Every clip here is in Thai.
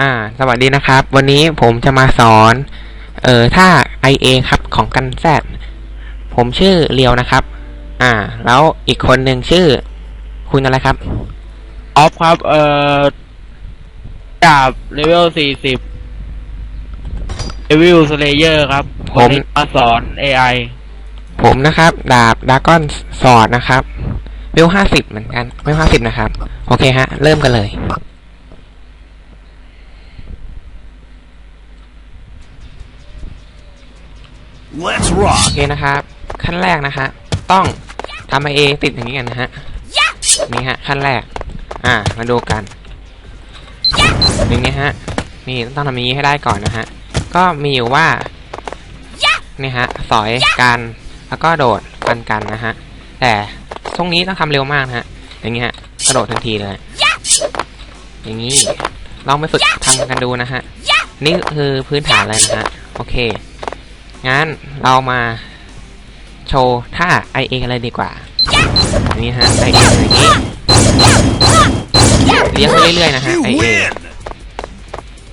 อ่า สวัสดีนะครับ วันนี้ผมจะมาสอน เอ่อท่า IA ครับของกันแซดผมชื่อเลียวนะครับ อ่า แล้วอีกคนหนึ่งชื่อ คุณอะไรครับ ออฟครับ เอ่อดาบเลเวลสี่สิบเลเวลสเลเยอร์ครับผม วันนี้มาสอน AI ผมนะครับ ดาบดากอนสอดนะครับเวลห้าสิบเหมือนกันเวลห้าสิบนะครับ โอเคฮะ เริ่มกันเลย Let's โอ rock. เคนะครับขั้นแรกนะฮะต้องทำ IA ติดอย่างนี้กันนะฮะนี่ฮะขั้นแรก อ่ามาดูกันอย่างนี้ฮะนี่ต้องทำอย่างนี้ให้ได้ก่อนนะฮะก็มีอยู่ว่านี่ฮะสอยกันแล้วก็โดดฟันกันนะฮะแต่ช่วงนี้ต้องทำเร็วมากนะฮะอย่างนี้ฮะกระโดดทันทีเลย อย่างนี้ลองไปฝึกทำกันดูนะฮะนี่คือพื้นฐานเลยนะฮะโอเค งั้นเรามาโชว์ท่า IA กันเลยดีกว่าอย่างนี้ฮะ IA อย่างนี้เลี้ยงไปเรื่อยๆนะฮะ You IA win.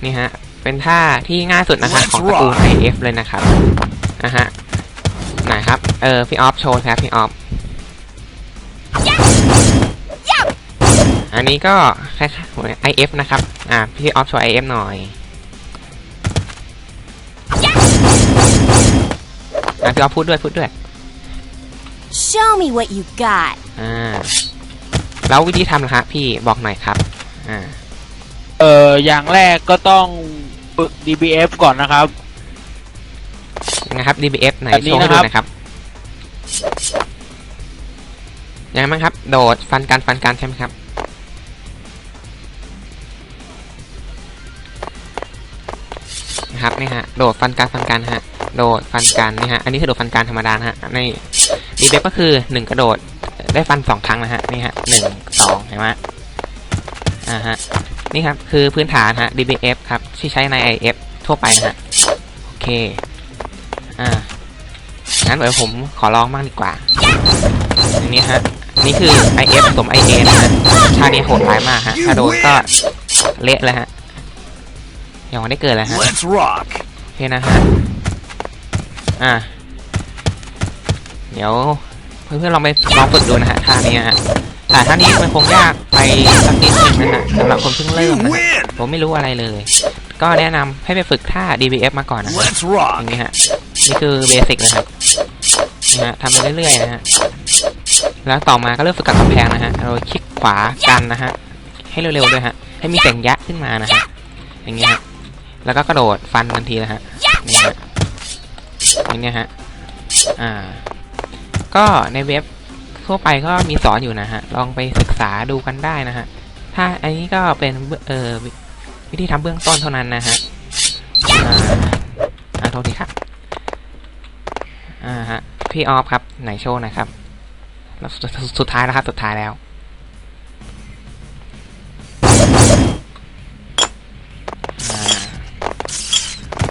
นี่ฮะ เป็นท่าที่ง่ายสุดนะฮะ Let's ของตระกูล rock IF เลยนะครับนะฮะไหนครับ เออ พี่ออฟโชว์ครับพี่ออฟอันนี้ก็คล้ายๆเหมือน IF นะครับ อ่า พี่ออฟโชว์ IF หน่อย อะพี่ออฟพูดด้วยพูดด้วย Show me what you got. อ่าแล้ววิธีทำนะครับพี่บอกหน่อยครับอ่าเอ่ออย่างแรกก็ต้องฝึก DBF ก่อนนะครับ ยังไงครับ DBF ไหนแบบนี้โชว์ให้ดูนะครับหน่อยครับยังไงบ้างครับ โดดฟันกันฟันกันใช่ไหมครับ นะครับนี่ฮะ โดดฟันกันฟันกันฮะ โดดฟันกันนี่ฮะ อันนี้คือโดดฟันกันธรรมดานะฮะ ใน DBF ก็คือหนึ่งกระโดดได้ฟันสองครั้งนะฮะ นี่ฮะหนึ่งสองเห็นไหมอ่าฮะ นี่ครับคือพื้นฐานฮะ DBF ครับ ที่ใช้ใน IF ทั่วไปนะฮะ โอเค อ่า งั้นเดี๋ยวผมขอลองบ้างดีกว่า อันนี้ฮะ นี่คือ IF ผสม IA นะฮะท่านี้โหดร้ายมากฮะ ถ้าโดนก็เละเลยฮะยังไม่ได้เกิดเลยฮะ Let's rock. โอเคนะฮะ อ่าเดี๋ยวเพื่อนๆลองไปลองฝึกดูนะฮะท่านี้ฮะแต่ท่านี้มันคงยากไปสักนิดนึงนะฮะสำหรับคนเพิ่ง You เริ่มนะฮะ win. ผมไม่รู้อะไรเลย ก็แนะนำให้ไปฝึกท่า DBF มาก่อนนะฮะ Let's อ rock. ย่างนี้ฮะนี่คือเบสิกเลยครับนี่ฮะทำไปเรื่อยๆนะฮะแล้วต่อมาก็เริ่มฝึกกับกำแพงนะฮะเราคลิกขวากันนะฮะให้เร็วๆด้วยฮะให้มีเสียงยะขึ้นมานะฮะอย่างเงี้ยฮะแล้วก็กระโดดฟันทันทีนะฮะนี่ฮะ อย่างเงี้ยฮะ อ่า ก็ในเว็บทั่วไปก็มีสอนอยู่นะฮะ ลองไปศึกษาดูกันได้นะฮะ ถ้าอันนี้ก็เป็นเอ่อวิธีทำเบื้องต้นเท่านั้นนะฮะ อ่าโทษทีครับ อ่าฮะ พี่ออฟครับ ไหนโชว์น่อยครับ แล้วสุดสุดท้ายแล้วครับ สุดท้ายแล้ว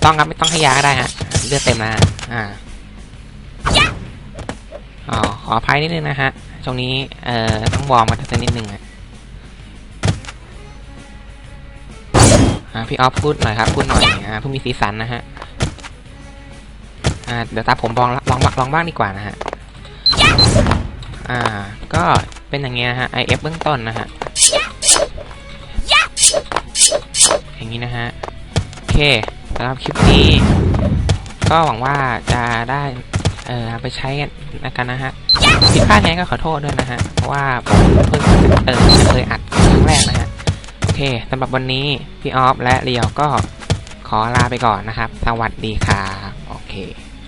ต้องครับไม่ต้องให้ยาก็ได้ฮะเลือดเต็มแล้ว อ่าอ๋อขออภัยนิดนึงนะฮะช่วงนี้ เอ่อ ต้องวอร์มมาสักนิดนึงอะอ่าพี่ออฟพูดหน่อยครับ พูดหน่อยอ่าเพิ่งมีสีสันนะฮะ อ่า เดี๋ยวตามผมลองลองลองบ้างดีกว่านะฮะ อ่า ก็เป็นอย่างเงี้ยนะฮะ IF เบื้องต้นนะฮะ อย่างนี้นะฮะ โอเคสำหรับคลิปนี้ ก็หวังว่าจะได้เอ่อไปใช้กันกันนะฮะผิดพลาดไงก็ขอโทษด้วยนะฮะ เพราะว่าผมเพิ่งเออจะเคยอัดครั้งแรกนะฮะ โอเคสำหรับวันนี้พี่ออฟและเรียวก็ขอลาไปก่อนนะครับ สวัสดีครับ โอเค